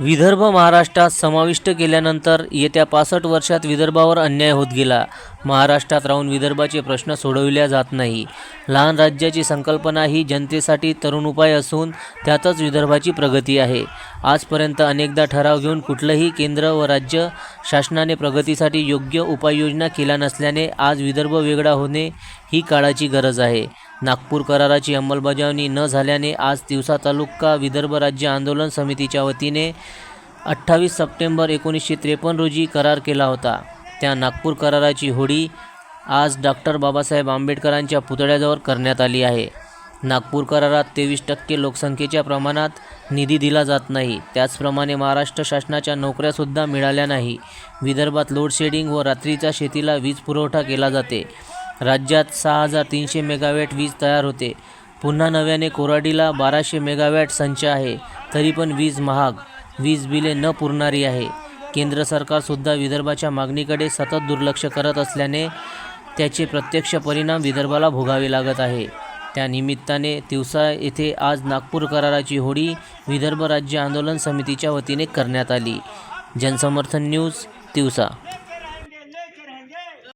विदर्भ महाराष्ट्रात समाविष्ट केल्यानंतर येत्या पासष्ट वर्षात विदर्भावर अन्याय होत गेला. महाराष्ट्रात राहून विदर्भाचे प्रश्न सोडविल्या जात नाही. लहान राज्याची संकल्पना ही जनतेसाठी तरुण उपाय असून त्यातच विदर्भाची प्रगती आहे. आजपर्यंत अनेकदा ठराव घेऊन कुठलंही केंद्र व राज्य शासनाने प्रगतीसाठी योग्य उपाययोजना केल्या नसल्याने आज विदर्भ वेगळा होणे ही काळाची गरज आहे. नागपूर कराराची अंमलबजावणी न झाल्याने आज दिवसा तालुका विदर्भ राज्य आंदोलन समितीच्या वतीने अठ्ठावीस सप्टेंबर एकोणीसशे त्रेपन्न रोजी करार केला होता. त्या नागपूर कराराची होडी आज डॉक्टर बाबासाहेब आंबेडकरांच्या पुतळ्याजवळ करण्यात आली आहे. नागपूर करारात तेवीस टक्के लोकसंख्येच्या प्रमाणात निधी दिला जात नाही. त्याचप्रमाणे महाराष्ट्र शासनाच्या नोकऱ्यासुद्धा मिळाल्या नाही. विदर्भात लोडशेडिंग व रात्रीच्या शेतीला वीज पुरवठा केला जाते. राज्यात सहा हजार तीनशे मेगावॅट वीज तयार होते. पुन्हा नव्याने कोराडीला बाराशे मेगावॅट संच आहे. तरी पण वीज महाग. वीज बिले न पुरणारी आहे. केंद्र सरकारसुद्धा विदर्भाच्या मागणीकडे सतत दुर्लक्ष करत असल्याने त्याचे प्रत्यक्ष परिणाम विदर्भाला भोगावे लागत आहे. त्यानिमित्ताने तिवसा येथे आज नागपूर कराराची होडी विदर्भ राज्य आंदोलन समितीच्या वतीने करण्यात आली. जनसमर्थन न्यूज तिवसा.